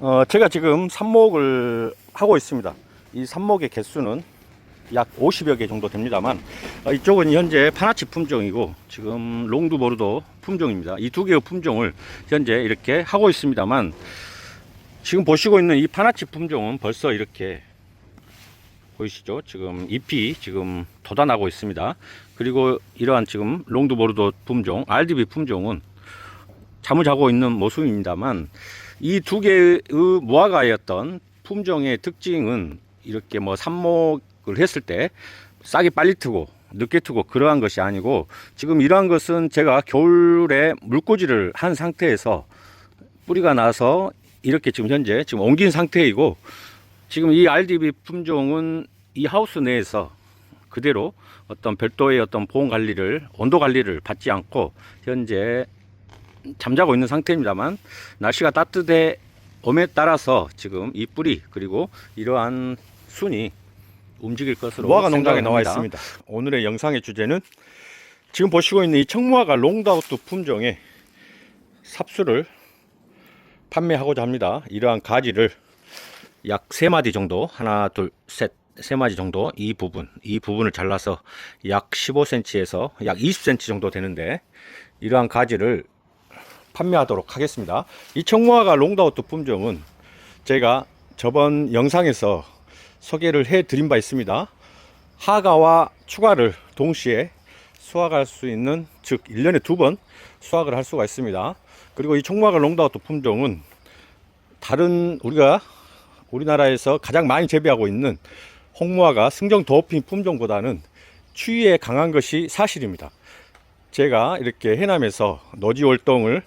어, 제가 지금 삽목을 하고 있습니다. 이 삽목의 개수는 약 50여 개 정도 됩니다만 어, 이쪽은 현재 파나치 품종이고 지금 롱두보르도 품종입니다. 이 두 개의 품종을 현재 이렇게 하고 있습니다만 지금 보시고 있는 이 파나치 품종은 벌써 이렇게 보이시죠? 지금 잎이 지금 돋아나고 있습니다. 그리고 이러한 지금 롱두보르도 품종, RDB 품종은 잠을 자고 있는 모습입니다만 이 두 개의 무화과였던 품종의 특징은 이렇게 뭐 삽목을 했을 때 싹이 빨리 트고 늦게 트고 그러한 것이 아니고 지금 이러한 것은 제가 겨울에 물꽂이를 한 상태에서 뿌리가 나서 이렇게 지금 현재 지금 옮긴 상태이고 지금 이 RDB 품종은 이 하우스 내에서 그대로 어떤 별도의 어떤 보온 관리를 온도 관리를 받지 않고 현재 잠자고 있는 상태입니다만 날씨가 따뜻해 엄에 따라서 지금 이 뿌리 그리고 이러한 순이 움직일 것으로 무화과 농장에 나와 생각합니다. 오늘의 영상의 주제는 지금 보시고 있는 이 청무화과 롱다우트 품종의 삽수를 판매하고자 합니다. 이러한 가지를 약세 마디 정도 하나 둘셋 세 마디 정도 이 부분 이 부분을 잘라서 약 15cm에서 약 20cm 정도 되는데 이러한 가지를 판매하도록 하겠습니다. 이 청무화가 롱다우트 품종은 제가 저번 영상에서 소개를 해 드린 바 있습니다. 하가와 추가를 동시에 수확할 수 있는 즉 1년에 두 번 수확을 할 수가 있습니다. 그리고 이 청무화가 롱다우트 품종은 다른 우리가 우리나라에서 가장 많이 재배하고 있는 홍무화가 승정 도어핀 품종보다는 추위에 강한 것이 사실입니다. 제가 이렇게 해남에서 노지 활동을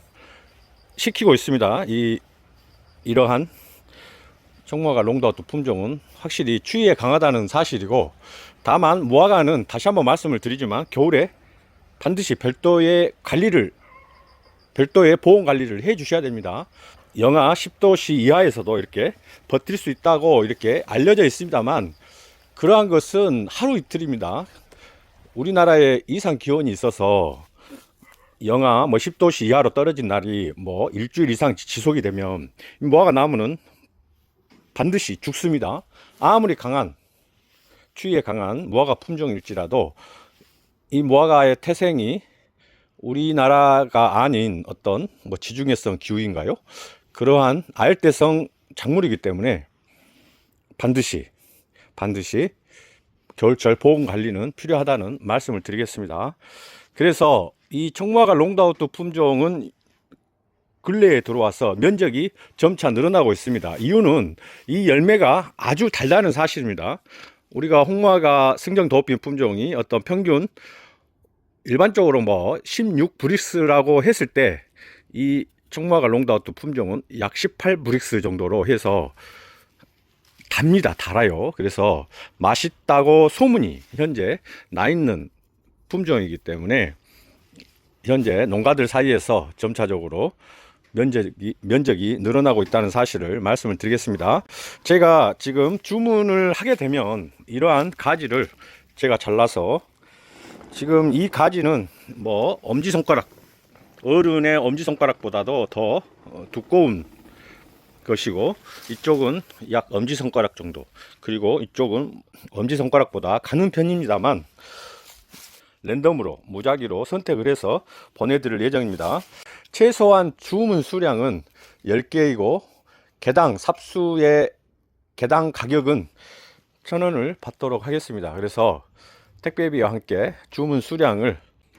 시키고 있습니다. 이 이러한 청무화가 롱다우트 품종은 확실히 추위에 강하다는 사실이고 다만 무화과는 다시 한번 말씀을 드리지만 겨울에 반드시 별도의 관리를 별도의 보온 관리를 해 주셔야 됩니다. 영하 10도씨 이하에서도 이렇게 버틸 수 있다고 이렇게 알려져 있습니다만 그러한 것은 하루 이틀입니다. 우리나라에 이상 기온이 있어서 영하 뭐 10도씨 이하로 떨어진 날이 뭐 일주일 이상 지속이 되면 이 무화과 나무는 반드시 죽습니다. 아무리 강한 추위에 강한 무화과 품종일지라도 이 무화과의 태생이 우리나라가 아닌 어떤 뭐 지중해성 기후인가요? 그러한 아열대성 작물이기 때문에 반드시 반드시 겨울철 보온 관리는 필요하다는 말씀을 드리겠습니다. 그래서 이 청무화과 롱다우트 품종은 근래에 들어와서 면적이 점차 늘어나고 있습니다. 이유는 이 열매가 아주 달다는 사실입니다. 우리가 홍무화가 승정 도어핀 품종이 어떤 평균 일반적으로 뭐 16 브릭스라고 했을 때이 청무화과 롱다우트 품종은 약 18 브릭스 정도로 해서 답니다. 달아요. 그래서 맛있다고 소문이 현재 나 있는 품종이기 때문에 현재 농가들 사이에서 점차적으로 면적이, 면적이 늘어나고 있다는 사실을 말씀을 드리겠습니다. 제가 지금 주문을 하게 되면 이러한 가지를 제가 잘라서 지금 이 가지는 뭐 엄지손가락, 어른의 엄지손가락보다도 더 어, 두꺼운 것이고 이쪽은 약 엄지손가락 정도 그리고 이쪽은 엄지손가락보다 가는 편입니다만 랜덤으로 무작위로 선택을 해서 보내드릴 예정입니다 최소한 주문 수량은 10개이고 개당 삽수의 개당 가격은 천원을 받도록 하겠습니다 그래서 택배비와 함께 주문 수량을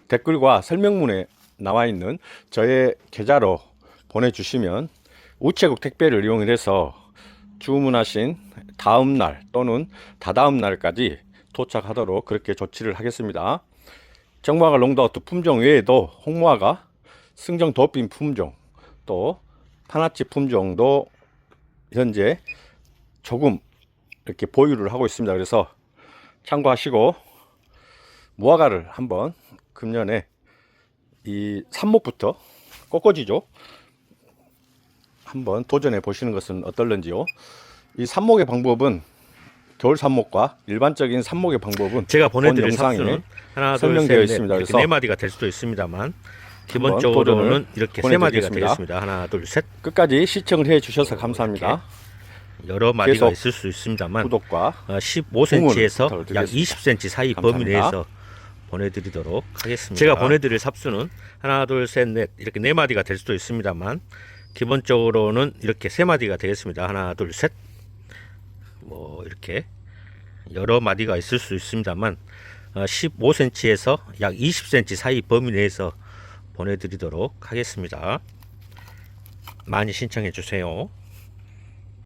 댓글과 설명문에 나와 있는 저의 계좌로 보내주시면 우체국 택배를 이용해서 주문하신 다음 날 또는 다다음 날까지 도착하도록 그렇게 조치를 하겠습니다. 정마가 롱다우트 품종 외에도 홍무화가 승정 도핀 품종 또 파나치 품종도 현재 조금 이렇게 보유를 하고 있습니다. 그래서 참고하시고 무화과를 한번 금년에 이 삽목부터 꺾어지죠. 한번 도전해 보시는 것은 어떨런지요. 이 삽목의 방법은 겨울 삽목과 일반적인 삽목의 방법은 제가 보내드릴 본 영상에 삽수는 하나, 둘, 설명되어 셋, 있습니다. 넷, 이렇게 그래서 네 마디가 될 수도 있습니다만 기본적으로는 이렇게 세 마디가 보내드리겠습니다. 되겠습니다. 하나, 둘, 셋. 끝까지 시청을 해 주셔서 감사합니다. 여러 마디가 계속 있을 수 있습니다만 구독과 어, 15cm에서 응원 약 부탁드리겠습니다. 20cm 사이 범위 감사합니다. 내에서 보내드리도록 하겠습니다. 제가 보내드릴 삽수는 하나, 둘, 셋, 넷 이렇게 네 마디가 될 수도 있습니다만 기본적으로는 이렇게 세 마디가 되겠습니다. 하나, 둘, 셋. 뭐 이렇게 여러 마디가 있을 수 있습니다만 어, 15cm에서 약 20cm 사이 범위 내에서 보내드리도록 하겠습니다. 많이 신청해 주세요.